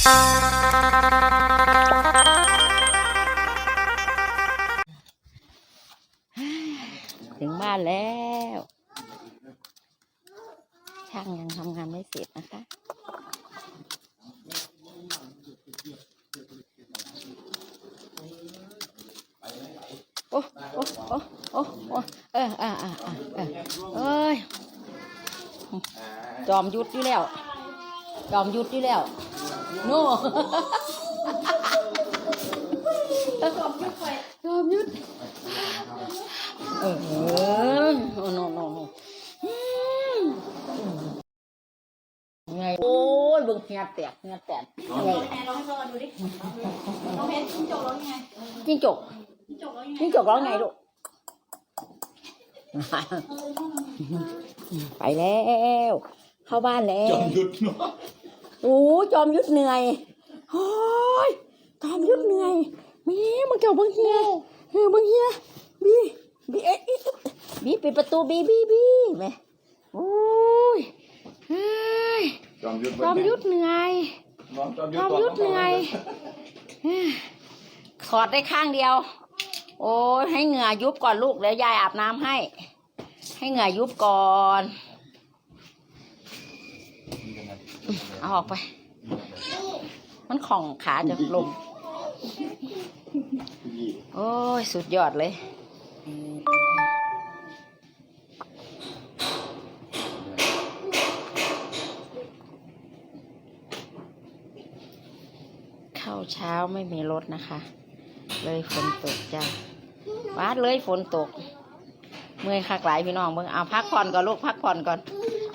ถึงบ้านแล้ว ช่างยังทำงานไม่เสร็จนะคะโอ้โอ้โอ้โอ้โอ้เอออ่าอ่าอ่าเออเอ้ยจอมยุดอยู่แล้ว จอมยุดอยู่แล้ว โน่จอมยุดเออโอ้โน่โน่โน่อืมไงโอ้ยเบิ่งเหียแตกเหียแตกไงไหนลองให้พ่อดูดิน้องเพชรจิ้งจกร้องยังไงจิ้งจกจิ้งจกร้องยังไงจิ้งจกร้องไงลูกไปแล้ว เข้าบ้านแล้วจอมยุทธเนาะ โอ้จอมยุทธเหนื่อยโอ้ยจอมยุทธเหนื่อยมีมึงเกี่ยวบังเฮียเฮ้ยบังเฮียบีบีเอ๊ะเอ๊ะบีปิดประตูบีบีบีแม่โอ้ยเฮ้ยจอมยุทธจอมยุทธเหนื่อยน้องจอมจอมยุทธเหนื่อยเฮ้ยขอดได้ข้างเดียว โอ้ยให้เหงื่อยุบก่อนลูกเดี๋ยวยายอาบน้ำให้ ให้เหงื่อยุบก่อน เอาออกไป มันของขาจะลม โอ้ย สุดยอดเลยเข้าเช้าไม่มีรถนะคะ เลยฝนตกจ้ะวาดเลยฝนตก เมื่อยคักหลายพี่น้องเบิ่งเอาพักผ่อนก่อนลูกพักผ่อนก่อน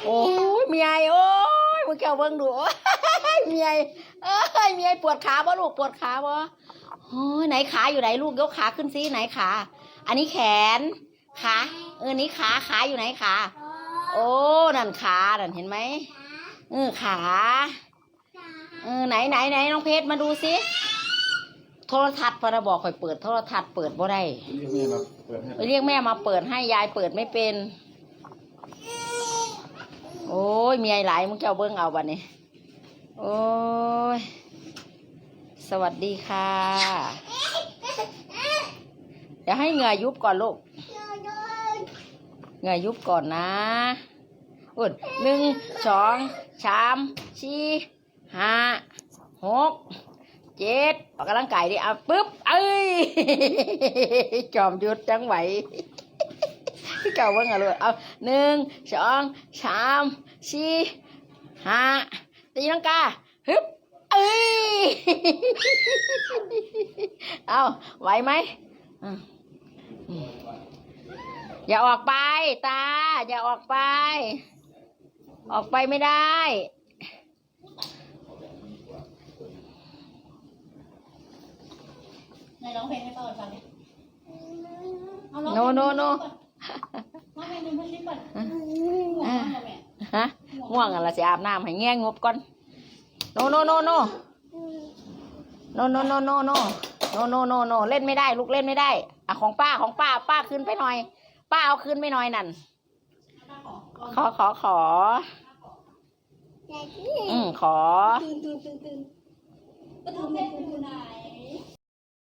โอ้ยเมียโอ้ ยมึงแก้วเบิ่งดูโอ้ยเมียเอ้ยเมียปวดขาบ่ลูกปวดขาบ่โอ้ยไหนขาอยู่ไหนลูกยกขาขึ้นซิไหนขา อันนี้แขนขาเออนี้ขาขาอยู่ไหนขาโอ้นั่นขานั่นเห็นไหมเออขาเออไหนไหนไหนน้องเพชรมาดูซิโทรทัศน์พอเราบอกคอยเปิดโทรทัศน์เปิดบ่ได้ไปเรียกแม่มาเปิดให้ยายเปิดไม่เป็น โอ้ยมีไอหลายมึงจะเอาเบิ้งเอาบัดนี้ โอ้ย สวัสดีค่ะ เดี๋ยวให้เหงื่อยุบก่อนลูก เหงื่อยุบก่อนนะอุดหนึ่งสองสามสี่ห้าหกเจ็ดออกกำลังกายดิเอาปึ๊บ เอ้ย จอมยุดจังไหว พี่เก่าเบิ่งอะเลยเอาหนึ่งสองสามสี่ห้าตีลังกาฮึบเอ้ยเอาไหวไหมอืมอืมอย่าออกไปตา อย่าออกไป ออกไปไม่ได้ไหนร้องเพลงให้พ่อฟังดิโนโนโน ฮะง่วงอะละสิอาบน้ำให้แง่งบก่อนโนโนโนโนโนโนโนโนโนโนโนโนโนโนเล่นไม่ได้ลูกเล่นไม่ได้อะของป้าของป้าป้าขึ้นไปหน่อย ป้าเอาขึ้นไปหน่อยนั่นขอขอขออืมขอ